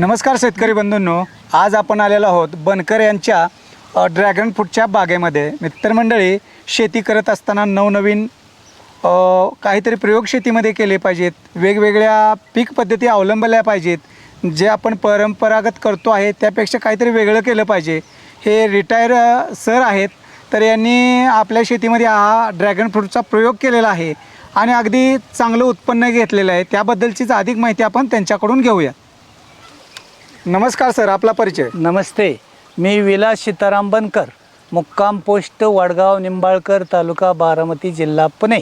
नमस्कार शेतकरी बंधूंनो. आज आपण आलेलो आहोत बनकर यांच्या ड्रॅगन फ्रूटच्या बागेमध्ये. मित्रमंडळी शेती करत असताना नवनवीन काहीतरी प्रयोग शेतीमध्ये केले पाहिजेत. वेगवेगळ्या पीक पद्धती अवलंबल्या पाहिजेत. जे आपण परंपरागत करतो आहे त्यापेक्षा काहीतरी वेगळं केलं पाहिजे. हे रिटायर सर आहेत. तर यांनी आपल्या शेतीमध्ये हा ड्रॅगन फ्रूटचा प्रयोग केलेला आहे. आणि अगदी चांगलं उत्पन्न घेतलेलं आहे. त्याबद्दलचीच अधिक माहिती आपण त्यांच्याकडून घेऊया. नमस्कार सर आपला परिचय. नमस्ते. मी विलास सीताराम बनकर मुक्काम पोस्ट वडगाव निंबाळकर तालुका बारामती जिल्हा पुणे.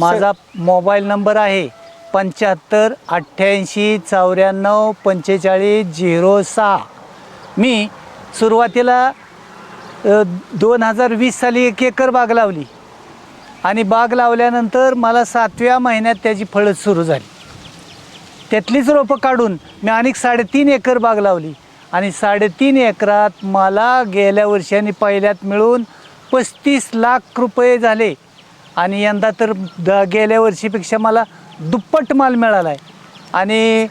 माझा मोबाईल नंबर आहे पंच्याहत्तर अठ्ठ्याऐंशी चौऱ्याण्णव पंचेचाळीस झिरो सहा. मी सुरुवातीला दोन हजार वीस साली एक एकर बाग लावली आणि बाग लावल्यानंतर मला सातव्या महिन्यात त्याची फळं सुरू झाली. त्यातलीच रोपं काढून मी अनेक साडेतीन एकर बाग लावली. आणि साडेतीन एकरात मला गेल्या वर्षांनी पहिल्यात मिळून पस्तीस लाख रुपये झाले. आणि यंदा तर द गेल्या वर्षीपेक्षा मला दुप्पट माल मिळाला आहे आणि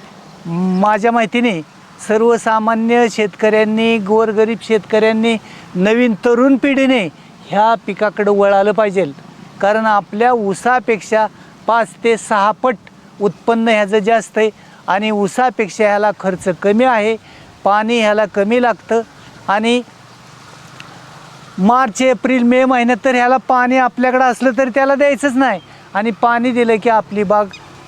माझ्या माहितीने सर्वसामान्य शेतकऱ्यांनी गोरगरीब शेतकऱ्यांनी नवीन तरुण पिढीने ह्या पिकाकडं वळालं पाहिजे. कारण आपल्या ऊसापेक्षा पाच ते सहा पट उत्पन्न ह्याचं जास्त आहे. आणि ऊसापेक्षा ह्याला खर्च कमी आहे. पाणी ह्याला कमी लागतं. आणि मार्च एप्रिल मे महिन्यात तर ह्याला पाणी आपल्याकडं असलं तरी त्याला द्यायचंच नाही. आणि पाणी दिलं की आपली बाग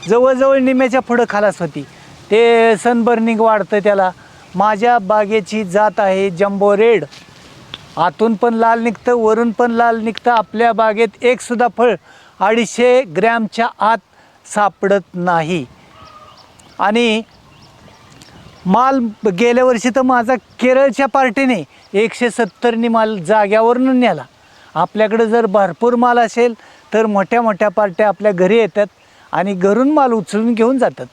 जवळजवळ निम्याच्या पुढं खालास होती. ते सनबर्निंग वाढतं त्याला. माझ्या बागेची जात आहे जम्बो रेड आतून पण लाल निघतं वरून पण लाल निघतं. आपल्या बागेत एकसुद्धा फळ अडीचशे ग्रॅमच्या आत सापडत नाही. आणि माल गेल्या वर्षी तर माझा केरळच्या पार्टीने एकशे सत्तरनी माल जाग्यावरून नेला. आपल्याकडे जर भरपूर माल असेल तर मोठ्या मोठ्या पार्ट्या आपल्या घरी येतात आणि घरून माल उचलून घेऊन जातात.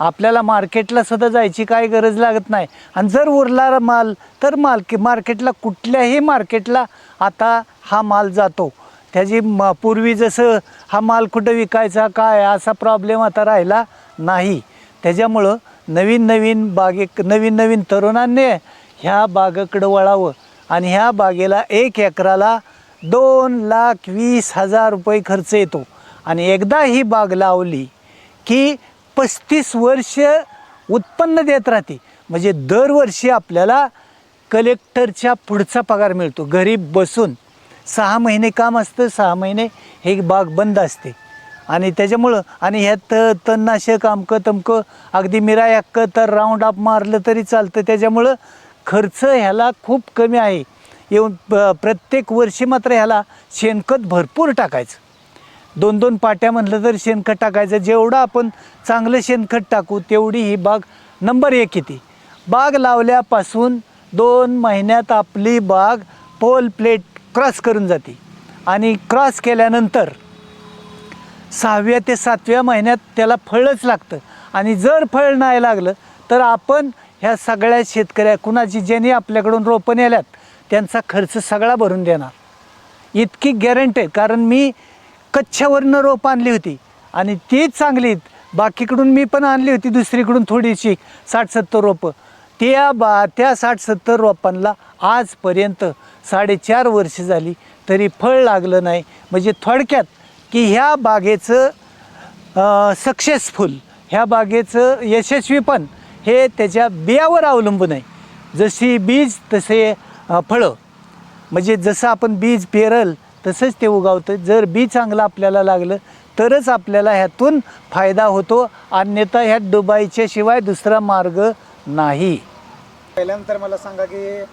आपल्याला मार्केटला सुद्धा जायची काय गरज लागत नाही. आणि जर उरला माल तर माल मार्केटला कुठल्याही मार्केटला आता हा माल जातो. त्याची म पूर्वी जसं हा माल कुठं विकायचा काय असा प्रॉब्लेम आता राहिला नाही. त्याच्यामुळं नवीन नवीन बागे नवीन नवीन तरुणांनी ह्या बागेकडं वळावं. आणि ह्या बागेला एक एकराला दोन लाख वीस हजार रुपये खर्च येतो. आणि एकदा ही बाग लावली की पस्तीस वर्ष उत्पन्न देत राहते. म्हणजे दरवर्षी आपल्याला कलेक्टरच्या पुढचा पगार मिळतो. घरी बसून. सहा महिने काम असतं सहा महिने हे बाग बंद असते. आणि त्याच्यामुळं आणि ह्यात तणनाशक अमकं तमकं अगदी मिरा तर राऊंड अप मारलं तरी चालतं. त्याच्यामुळं खर्च ह्याला खूप कमी आहे. येऊन प्रत्येक वर्षी मात्र ह्याला शेणखत भरपूर टाकायचं. दोन दोन पाट्या म्हटलं तर शेणखत टाकायचं. जेवढं आपण चांगलं शेणखत टाकू तेवढी ही बाग नंबर एक येते बाग लावल्यापासून दोन महिन्यात आपली बाग पोल प्लेट क्रॉस करून जाते. आणि क्रॉस केल्यानंतर सहाव्या ते सातव्या महिन्यात त्याला फळच लागतं. आणि जर फळ नाही लागलं तर आपण ह्या सगळ्या शेतकऱ्या कुणाची ज्यांनी आपल्याकडून रोपं नेल्यात त्यांचा खर्च सगळा भरून देणार. इतकी गॅरंटी आहे. कारण मी कच्छावरनं रोपं आणली होती. आणि तीच चांगली बाकीकडून मी पण आणली होती. दुसरीकडून थोडीशी साठ सत्तर रोपं. त्या बा त्या साठ सत्तर रोपांना आजपर्यंत साडेचार वर्ष झाली तरी फळ लागलं नाही. म्हणजे थोडक्यात की ह्या बागेचं सक्सेसफुल ह्या बागेचं यशस्वीपण हे त्याच्या बियावर अवलंबून आहे. जशी बीज तसे फळं. म्हणजे जसं आपण बीज पेरल तसंच ते उगावतं. जर बी चांगलं आपल्याला लागलं तरच आपल्याला ह्यातून फायदा होतो. अन्यथा ह्यात डुबायच्या शिवाय दुसरा मार्ग नाही पहिल्यानंतर मला सांगा की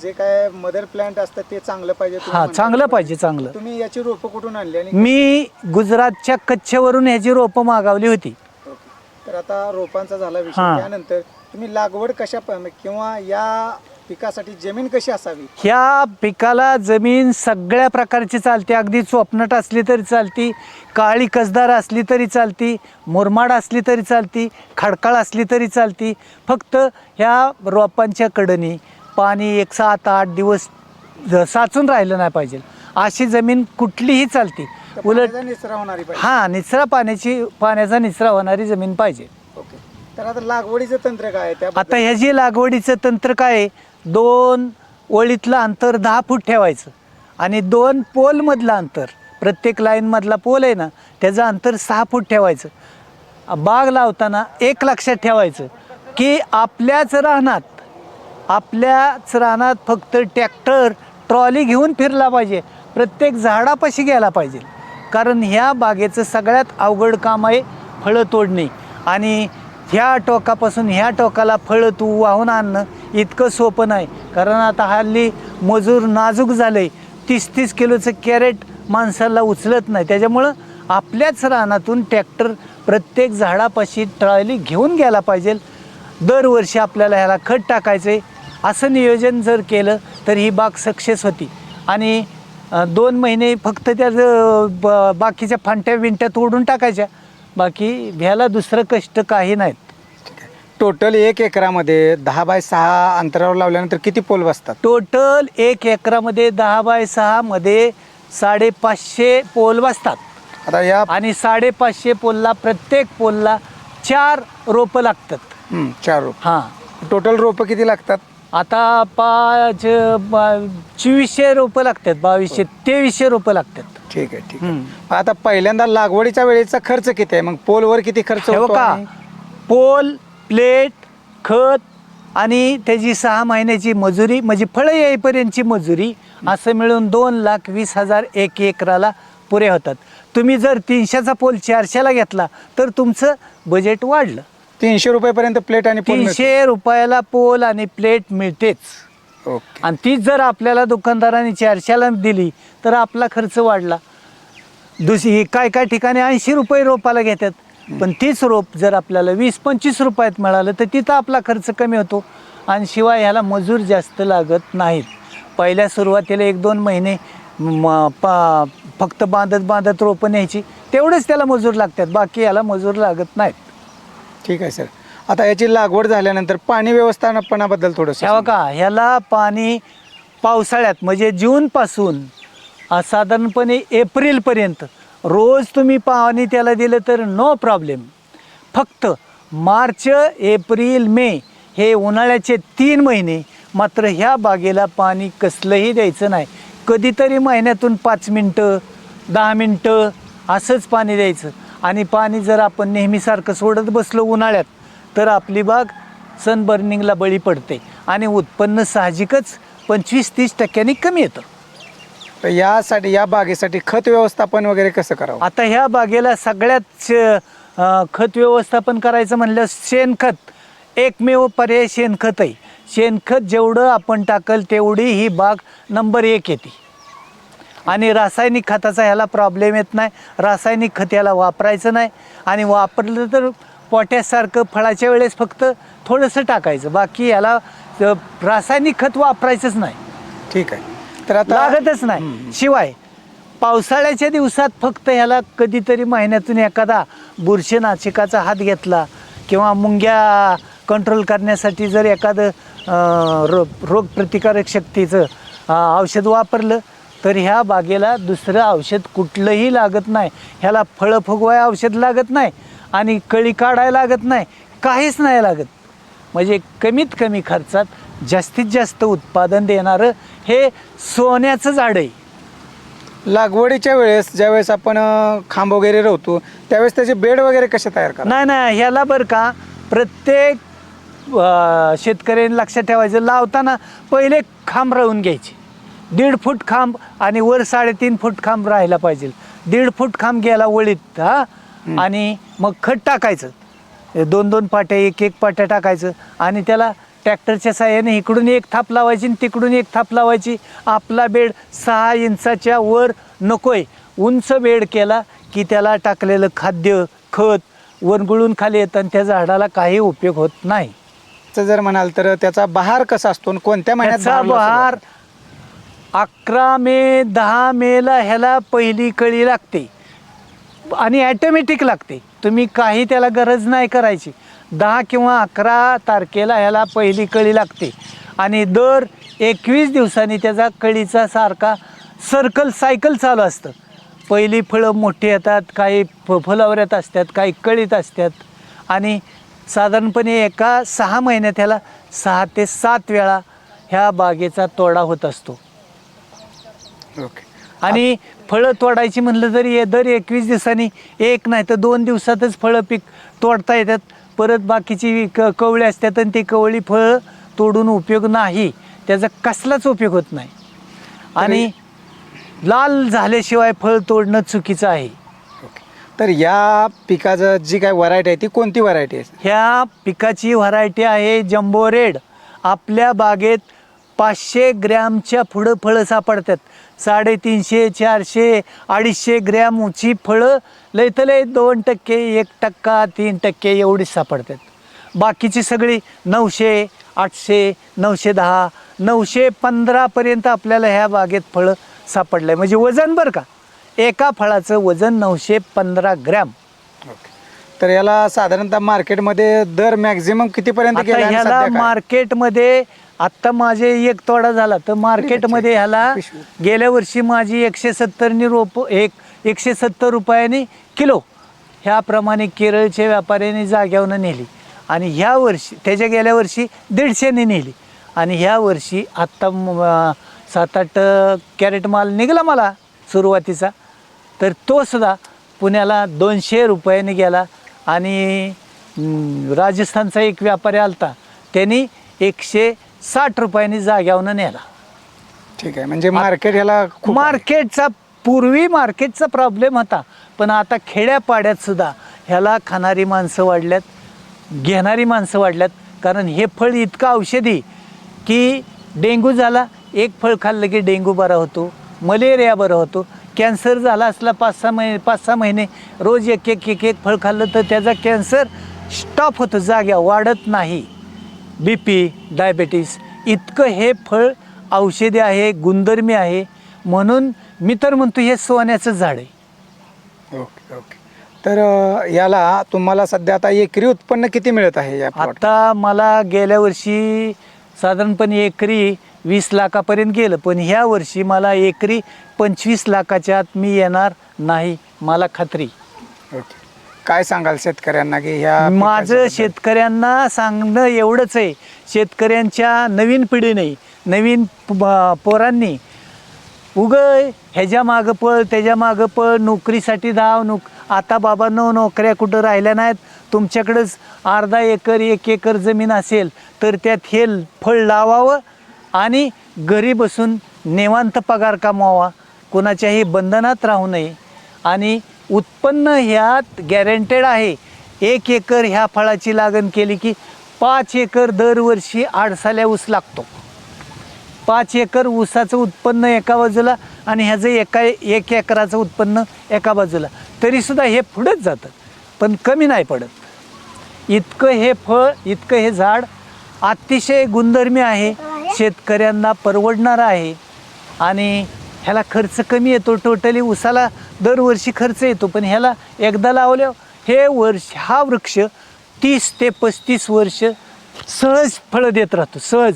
जे काय मदर प्लांट असतं ते चांगलं पाहिजे तुम्ही हा म्हणता. चांगलं पाहिजे चांगलं तुम्ही याची रोपं कुठून आणली आणि मी गुजरातच्या कच्छवरून ह्याची रोपं मागवली होती ओके. तर आता रोपांचा झाला विषय हां. त्यानंतर तुम्ही लागवड कशा प- किंवा या पिकासाठी जमीन कशी असावी? ह्या पिकाला जमीन सगळ्या प्रकारची चालते. अगदी चोपनट असली तरी चालती काळी कसदार असली तरी चालती मुरमाड असली तरी चालती खडकाळ असली तरी चालती. फक्त ह्या रोपांच्या कडनी पाणी एक सात आठ दिवस साचून राहिलं नाही पाहिजे. अशी जमीन कुठलीही चालती. उलट निचरा होणारी पाहिजे. हां निचरा पाण्याची पाण्याचा निचरा होणारी जमीन पाहिजे. ओके. तर आता लागवडीचं तंत्र काय आहे? त्या आता ह्याची लागवडीचं तंत्र काय आहे? दोन ओळीतलं अंतर दहा फूट ठेवायचं. आणि दोन पोलमधलं अंतर प्रत्येक लाईनमधला पोल आहे ना त्याचं अंतर सहा फूट ठेवायचं. बाग लावताना एक लक्षात ठेवायचं की आपल्याच रानात आपल्याच रानात फक्त ट्रॅक्टर ट्रॉली घेऊन फिरला पाहिजे. प्रत्येक झाडापाशी गेला पाहिजे. कारण ह्या बागेचं सगळ्यात अवघड काम आहे फळं तोडणे. आणि ह्या टोकापासून ह्या टोकाला फळं तू वाहून आणणं इतकं सोपं नाही. कारण आता हल्ली मजूर नाजूक झालं आहे तीस तीस किलोचं कॅरेट माणसाला उचलत नाही. त्याच्यामुळं आपल्याच रानातून ट्रॅक्टर प्रत्येक झाडापाशी ट्रॉली घेऊन गेला पाहिजे. दरवर्षी आपल्याला ह्याला खत टाकायचं आहे असं नियोजन जर केलं तर ही बाग सक्सेस होती. आणि दोन महिने फक्त त्या ब बाकीच्या फांट्या विंट्या तोडून टाकायच्या. बाकी ह्याला दुसरं कष्ट काही नाहीत. टोटल एक एकरामध्ये दहा बाय सहा अंतरावर लावल्यानंतर किती पोल बसतात? टोटल एक एकरामध्ये दहा बाय सहामध्ये साडेपाचशे पोल बसतात. आता या आणि साडेपाचशे पोलला प्रत्येक पोलला चार रोपं लागतात. हं, चार रोप. हां. टोटल रोपं किती लागतात? आता पाच बा- चोवीसशे रोपं लागतात बावीसशे तेवीसशे रोपं लागतात. ठीक आहे ठीक. आहे. आता पहिल्यांदा लागवडीच्या वेळेचा खर्च किती आहे? मग पोलवर किती खर्च हे होतो आणि- पोल प्लेट खत आणि त्याची सहा महिन्याची मजुरी म्हणजे फळं येईपर्यंतची मजुरी असं मिळून दोन लाख वीस हजार एक एकराला पुरे होतात. तुम्ही जर तीनशेचा पोल चारशेला घेतला तर तुमचं बजेट वाढलं. तीनशे रुपयेपर्यंत प्लेट आणि पोल मिळतो. तीनशे रुपयाला पोल आणि प्लेट मिळतेच. ओके. आणि तीच जर आपल्याला दुकानदाराने चारशेला दिली तर आपला खर्च वाढला. दुसरी काय काय ठिकाणी ऐंशी रुपये रोपाला घेतात पण तीच रोप जर आपल्याला वीस पंचवीस रुपयात मिळालं तर तिथं आपला खर्च कमी होतो. आणि शिवाय ह्याला मजूर जास्त लागत नाहीत. पहिल्या सुरुवातीला एक दोन महिने म- पा फक्त बांधत बांधत रोपं न्यायची तेवढेच त्याला मजूर लागतात. बाकी याला मजूर लागत नाहीत. ठीक आहे सर. आता याची लागवड झाल्यानंतर पाणी व्यवस्थापनाबद्दल थोडंसं ह्या का ह्याला पाणी पावसाळ्यात म्हणजे जूनपासून साधारणपणे एप्रिलपर्यंत रोज तुम्ही पाणी त्याला दिलं तर नो प्रॉब्लेम फक्त मार्च एप्रिल मे हे उन्हाळ्याचे तीन महिने मात्र ह्या बागेला पाणी कसलंही द्यायचं नाही. कधीतरी महिन्यातून पाच मिनटं दहा मिनटं असंच पाणी द्यायचं. आणि पाणी जर आपण नेहमीसारखं सोडत बसलो उन्हाळ्यात तर आपली बाग सनबर्निंगला बळी पडते आणि उत्पन्न साहजिकच पंचवीस तीस टक्क्यांनी कमी येतं. तर यासाठी या बागेसाठी खत व्यवस्थापन वगैरे कसं करावं? आता ह्या बागेला सगळ्यात अं, खत व्यवस्थापन करायचं म्हणलं शेणखत. एकमेव पर्याय शेणखत आहे शेणखत जेवढं आपण टाकल तेवढी ही बाग नंबर एक येते. आणि रासायनिक खताचा ह्याला प्रॉब्लेम येत नाही. रासायनिक खत याला वापरायचं नाही. आणि वापरलं तर पोटॅशसारखं फळाच्या वेळेस फक्त थोडंसं टाकायचं. बाकी याला रासायनिक खत वापरायचंच नाही. ठीक आहे. तर आता लागतच नाही. शिवाय पावसाळ्याच्या दिवसात फक्त ह्याला कधीतरी महिन्यातून एखादा बुरशीनाशकाचा हात घेतला किंवा मुंग्या कंट्रोल करण्यासाठी जर एखादं रो रोगप्रतिकारक शक्तीचं औषध वापरलं तर ह्या बागेला दुसरं औषध कुठलंही लागत नाही. ह्याला फळं फुगवाय औषध लागत नाही. आणि कळी काढायला लागत नाही काहीच नाही लागत. म्हणजे कमीत कमी खर्चात जास्तीत जास्त उत्पादन देणारं हे सोन्याचं झाड आहे. लागवडीच्या वेळेस ज्यावेळेस आपण अं, खांब वगैरे रोवतो त्यावेळेस त्याचे बेड वगैरे कसे तयार करा नाही नाही ह्याला बरं का प्रत्येक अं, शेतकऱ्यांनी लक्षात ठेवायचं लावताना पहिले खांब राहून घ्यायचे. दीड फूट खांब आणि वर साडेतीन फूट खांब राहायला पाहिजे. दीड फूट खांब घ्यायला वळीत हा आणि मग खत टाकायचं. दोन दोन पाट्या एक एक पाट्या टाकायचं. आणि त्याला ट्रॅक्टरच्या साह्याने इकडून एक थाप लावायची आणि तिकडून एक थाप लावायची. आपला बेड सहा इंचाच्या वर नकोय. उंच बेड केला की त्याला टाकलेलं खाद्य खत वरगळून खाली येतं आणि त्या झाडाला काही उपयोग होत नाही. तर जर म्हणाल तर त्याचा बहार कसा असतो आणि कोणत्या बहारला बहार? अकरा मे दहा मेला ह्याला पहिली कळी लागते. आणि ॲटोमॅटिक लागते. तुम्ही काही त्याला गरज नाही करायची. दहा किंवा अकरा तारखेला ह्याला पहिली कळी लागते. आणि दर एकवीस दिवसांनी त्याचा कळीचा सारखा सर्कल सायकल चालू असतं. पहिली फळं मोठी येतात काही फ फुलावऱ्यात असतात काही कळीत असतात. आणि साधारणपणे एका सहा महिन्यात ह्याला सहा ते सात वेळा ह्या बागेचा तोडा होत असतो. ओके आणि फळं तोडायची म्हणलं तरी हे दर एकवीस दिवसांनी एक नाही तर दोन दिवसातच फळं पीक तोडता येतात. परत बाकीची क कवळी असतात आणि ती कवळी फळं तोडून उपयोग नाही. त्याचा कसलाच उपयोग होत नाही. आणि लाल झाल्याशिवाय फळ तोडणं चुकीचं आहे. तर या पिकाचं जी काय व्हरायटी आहे ती कोणती व्हरायटी आहे? ह्या पिकाची व्हरायटी आहे जम्बो रेड. आपल्या बागेत पाचशे ग्रॅमच्या पुढं फळं सापडतात. साडेतीनशे चारशे अडीचशे ग्रॅम उंची फळं लय तर लय दोन टक्के एक टक्का तीन टक्के एवढीच सापडतात. बाकीची सगळी नऊशे आठशे नऊशे दहा नऊशे पंधरापर्यंत आपल्याला ह्या बागेत फळं सापडलं आहे म्हणजे वजन बरं का? एका फळाचं वजन नऊशे पंधरा ग्रॅम. तर याला साधारणतः मार्केटमध्ये दर मॅक्झिमम कितीपर्यंत ह्याला? मार्केटमध्ये आत्ता माझे एक तोडा झाला तर मार्केटमध्ये ह्याला. गेल्या वर्षी माझी एकशे सत्तरनी रोप एक एकशे सत्तर रुपयांनी किलो. ह्याप्रमाणे केरळच्या व्यापाऱ्यांनी जाग्यावनं नेली. आणि ह्या वर्षी त्याच्या गेल्या वर्षी दीडशेने नेली. आणि ह्या वर्षी आत्ता सात आठ कॅरेट माल निघाला मला सुरुवातीचा. तर तो सुद्धा पुण्याला दोनशे रुपयाने गेला. आणि राजस्थानचा एक व्यापारी आलता. त्यांनी एकशे साठ रुपयांनी जाग्यावनं नेला. ठीक आहे म्हणजे मार्केट खूप आहे. मार्केटचा पूर्वी मार्केटचा प्रॉब्लेम होता. पण आता खेड्यापाड्यात सुद्धा ह्याला खाणारी माणसं वाढल्यात घेणारी माणसं वाढल्यात. कारण हे फळ इतकं औषधी की डेंग्यू झाला एक फळ खाल्लं की डेंग्यू बरा होतो मलेरिया बरं होतो. कॅन्सर झाला असला पाच सहा महिने पाच सहा महिने रोज एक एक एक एक फळ खाल्लं तर त्याचा कॅन्सर स्टॉप होतो जाग्या वाढत नाही. बी पी डायबेटीस इतकं हे फळ औषधी आहे गुणधर्मी आहे. म्हणून मी तर म्हणतो हे सोन्याचं झाड आहे. Okay okay. तर अं, याला तुम्हाला सध्या आता एकरी उत्पन्न किती मिळत आहे या plot? आता मला गेल्या वर्षी साधारणपणे एकरी वीस लाखापर्यंत गेलं पण ह्या वर्षी मला एकरी पंचवीस लाखाच्या आत मी येणार नाही मला खात्री. ओके. काय सांगाल शेतकऱ्यांना की ह्या माझं? शेतकऱ्यांना सांगणं एवढंच आहे. शेतकऱ्यांच्या नवीन पिढीने नवीन प- पोरांनी उग ह्याच्या मागं पळ त्याच्या मागं पळ नोकरीसाठी धाव नोक आता बाबा नो नोकऱ्या कुठं राहिल्या नाहीत. तुमच्याकडंच अर्धा एकर एक एकर जमीन असेल तर त्यात हे फळ लावावं आणि घरी बसून निवांत पगार कमवावा. कोणाच्याही बंधनात राहू नये. आणि उत्पन्न ह्यात गॅरंटेड आहे. एक एकर ह्या फळाची लागण केली की पाच एकर दरवर्षी आडसाल्या ऊस लागतो. पाच एकर ऊसाचं उत्पन्न एका बाजूला आणि ह्याचं एका एक एकराचं उत्पन्न एका बाजूला. तरीसुद्धा हे पुढंच जातं पण कमी नाही पडत. इतकं हे फळ इतकं हे झाड अतिशय गुणधर्मी आहे. शेतकऱ्यांना परवडणारं आहे. आणि ह्याला खर्च कमी येतो. टोटली ऊसाला दरवर्षी खर्च येतो. पण ह्याला एकदा लावल्यावर हे वर्ष हा वृक्ष तीस ते पस्तीस वर्ष सहज फळं देत राहतो. सहज.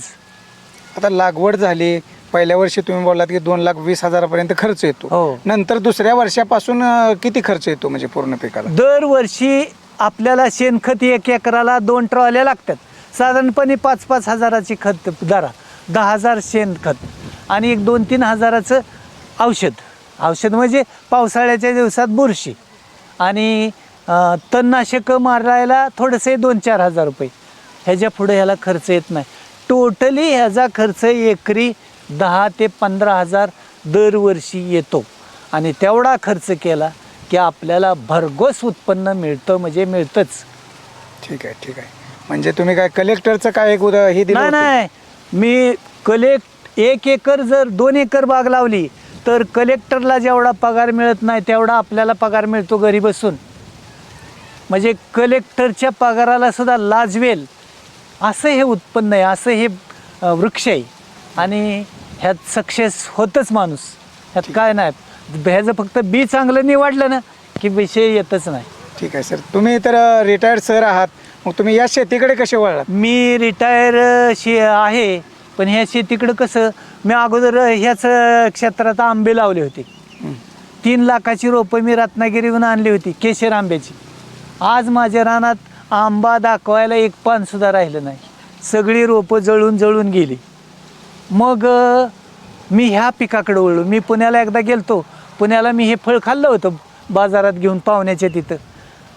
आता लागवड झाली. पहिल्या वर्षी तुम्ही बोललात की दोन लाख वीस हजारापर्यंत खर्च येतो. हो. नंतर दुसऱ्या वर्षापासून अं, किती खर्च येतो म्हणजे पूर्ण पिकाला? दरवर्षी आपल्याला शेणखत एक एकराला दोन ट्रॉल्या लागतात. साधारणपणे पाच पाच हजाराची खत धरा. दहा हजार शेणखत. आणि एक दोन तीन हजाराचं औषध. औषध म्हणजे पावसाळ्याच्या दिवसात बुरशी. आणि तणनाशकं मारायला थोडंसे दोन चार हजार रुपये. ह्याच्या पुढे ह्याला खर्च येत नाही. टोटली ह्याचा खर्च एकरी दहा ते पंधरा हजार दरवर्षी येतो. आणि तेवढा खर्च केला की आपल्याला भरघोस उत्पन्न मिळतं म्हणजे मिळतंच. ठीक आहे ठीक आहे. म्हणजे तुम्ही काय कलेक्टरचं काय एक उदा हे दिलं? नाही मी कलेक्ट एक एकर जर दोन एकर बाग लावली तर कलेक्टरला जेवढा पगार मिळत नाही तेवढा आपल्याला पगार मिळतो घरी बसून. म्हणजे कलेक्टरच्या पगाराला सुद्धा लाजवेल. असं हे उत्पन्न आहे असं हे वृक्ष आहे. आणि ह्यात सक्सेस होतच माणूस. ह्यात काय नाही. ह्याचं फक्त बी चांगलं निवडलं ना की विषय येतच नाही. ठीक आहे सर. तुम्ही तर रिटायर्ड सर आहात. मग तुम्ही या शेतीकडे कसे वळलात? मी रिटायर शे आहे. पण ह्या शेतीकडं कसं मी अगोदर ह्याच क्षेत्रात आंबे लावले होते. तीन लाखाची रोपं मी रत्नागिरीहून आणली होती केशर आंब्याची. आज माझ्या रानात आंबा दाखवायला एक पान सुद्धा राहिलं नाही. सगळी रोपं जळून जळून गेली. मग मी ह्या पिकाकडे वळलो. मी पुण्याला एकदा गेलतो. पुण्याला मी हे फळ खाल्लं होतं बाजारात घेऊन पाहुण्याच्या तिथं.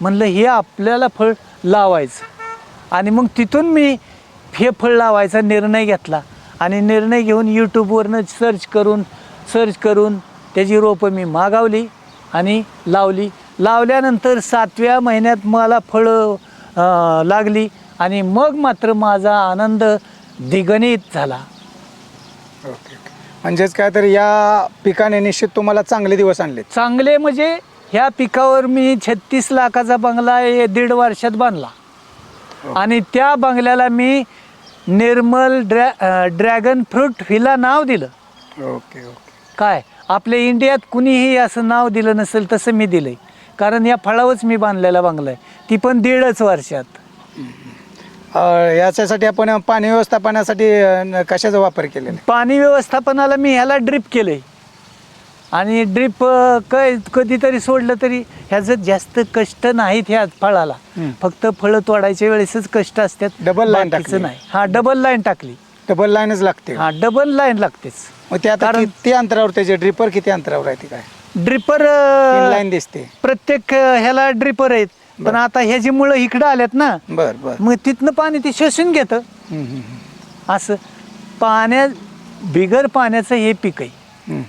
म्हणलं हे आपल्याला फळ लावायचं. आणि मग तिथून मी हे फळ लावायचा निर्णय घेतला. आणि निर्णय घेऊन यूट्यूबवरनं सर्च करून सर्च करून त्याची रोपं मी मागावली आणि लावली. लावल्यानंतर सातव्या महिन्यात मला फळं लागली आणि मग मात्र माझा आनंद द्विगणित झाला. ओके म्हणजेच काय तर या पिकाने निश्चित तुम्हाला चांगले दिवस आणलेत. चांगले म्हणजे ह्या पिकावर मी छत्तीस लाखाचा बंगला हे दीड वर्षात बांधला. आणि त्या बंगल्याला मी निर्मल ड्रॅ अ, ड्रॅगन फ्रूट हिला नाव दिलं. Okay okay. काय? आपल्या इंडियात कुणीही असं नाव दिलं नसेल तसं मी दिलंय. कारण या फळावरच मी बांधलेला बंगला आहे. ती पण दीडच वर्षात. अ, याच्यासाठी आपण पाणी व्यवस्थापनासाठी अ, कशाचा वापर केलेला आहे? पाणी व्यवस्थापनाला मी ह्याला ड्रिप केलंय. आणि ड्रिप काय कधीतरी सोडलं तरी ह्याचं जास्त कष्ट नाहीत ह्या फळाला. फक्त फळं तोडायच्या वेळेसच कष्ट असतात. Line बाकीचं टाकली. नाही. हा डबल लाईन टाकली. डबल लाईनच लागते. हा डबल लाईन लागतेच. मग ते आता कारण- किती अंतरावर त्याचे ड्रिपर किती अंतरावर आहे ते काय? ड्रिपर लाईन दिसते. प्रत्येक अं, ह्याला ड्रिपर आहेत. पण. आता ह्याची मुळं इकडं आल्यात ना. बर बर. मग तिथनं पाणी ते शोषून घेतं. हम्म, हम्म, हम्म. असं. पाण्या बिगर पाण्याचं हे पीक आहे. हम्म.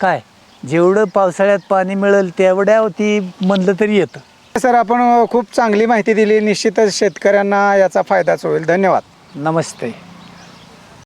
काय? जेवढं पावसाळ्यात पाणी मिळेल तेवढ्यावरती म्हणलं तरी येतं. सर आपण खूप चांगली माहिती दिली. निश्चितच शेतकऱ्यांना याचा फायदाच होईल. धन्यवाद. नमस्ते.